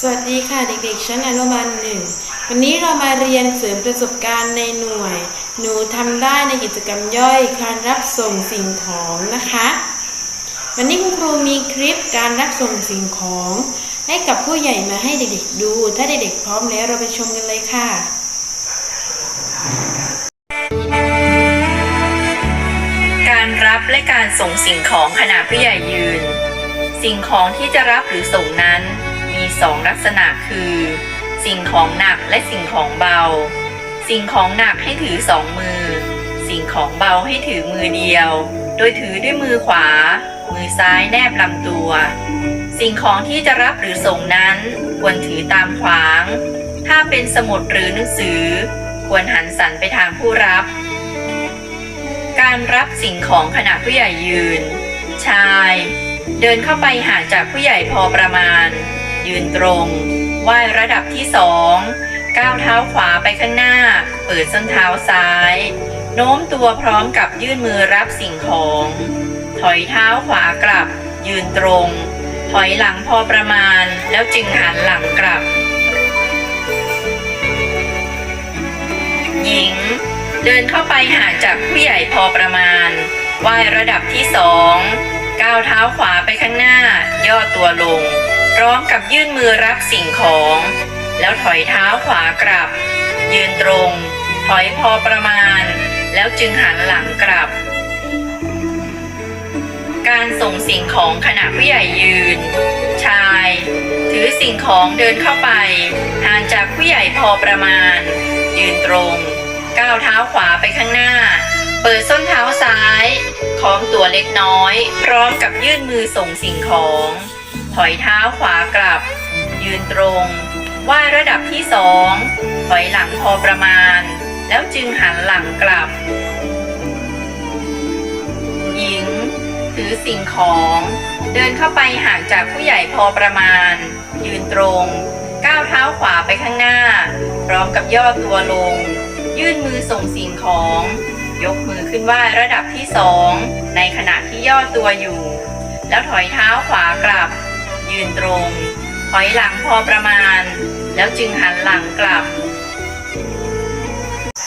สวัสดีค่ะเด็กๆชั้นอนุบาลหนึ่งวันนี้เรามาเรียนเสริมประสบการณ์ในหน่วย หนูทำได้ในกิจกรรมย่อยการรับส่งสิ่งของนะคะ วันนี้คุณครูมีคลิปการรับส่งสิ่งของ ให้กับผู้ใหญ่มาให้เด็กๆดู ถ้าเด็กๆพร้อมแล้วเราไปชมกันเลยค่ะการรับและการส่งสิ่งของขณะผู้ใหญ่ยืน สิ่งของที่จะรับหรือส่งนั้น สองลักษณะคือ สิ่งของหนักและสิ่งของเบา สิ่งของหนักให้ถือสองมือ สิ่งของเบาให้ถือมือเดียว โดยถือด้วยมือขวา มือซ้ายแนบลำตัว สิ่งของที่จะรับหรือส่งนั้นควรถือตามขวาง ถ้าเป็นสมุดหรือหนังสือ ควรหันสันไปทางผู้รับ การรับสิ่งของขณะผู้ใหญ่ยืน ชาย เดินเข้าไปห่างจากผู้ใหญ่พอประมาณ ยืนตรงไหว้ระดับที่สองก้าวเท้าขวาไปข้างหน้า เปิดส้นเท้าซ้าย โน้มตัวพร้อมกับยื่นมือรับสิ่งของ ถอยเท้าขวากลับ ยืนตรง ถอยหลังพอประมาณ แล้วจึงหันหลังกลับ หญิง เดินเข้าไปห่างจากผู้ใหญ่พอประมาณไหว้ระดับที่สองก้าวเท้าขวาไปข้างหน้า ย่อตัวลง พร้อมกับยื่นมือรับสิ่งของ แล้วถอยเท้าขวากลับ ยืนตรง ถอยพอประมาณ แล้วจึงหันหลังกลับ การส่งสิ่งของขณะผู้ใหญ่ยืน ชาย ถือสิ่งของเดินเข้าไปห่างจากผู้ใหญ่พอประมาณ ยืนตรงก้าวเท้าขวาไปข้างหน้า เปิดส้นเท้าซ้าย คล้องตัวเล็กน้อย พร้อมกับยื่นมือส่งสิ่งของ ถอยเท้าขวากลับ ยืนตรงไหว้ระดับที่สองถอยหลังพอประมาณ แล้วจึงหันหลังกลับ หญิง ถือสิ่งของ เดินเข้าไปห่างจากผู้ใหญ่พอประมาณ ยืนตรง ก้าวเท้าขวาไปข้างหน้า พร้อมกับย่อตัวลง ยื่นมือส่งสิ่งของ ยกมือขึ้นไหว้ระดับที่สองในขณะที่ย่อตัวอยู่ แล้วถอยเท้าขวากลับ ยืนตรง ถอยหลังพอประมาณ แล้วจึงหันหลังกลับ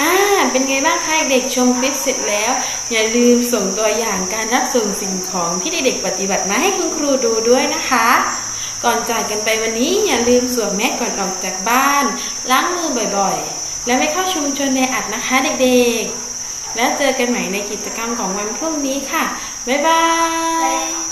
อ่าเป็นไงบ้างคะเด็กชมคลิปเสร็จแล้ว อย่าลืมส่งตัวอย่างการรับส่งสิ่งของที่เด็กๆปฏิบัติมาให้คุณครูดูด้วยนะคะ ก่อนจากกันไปวันนี้อย่าลืมสวมแมสก่อนออกจากบ้าน ล้างมือบ่อยๆ และไม่เข้าชุมชนในอัดนะคะเด็กๆ แล้วเจอกันใหม่ในกิจกรรมของวันพรุ่งนี้ค่ะ บ๊ายบาย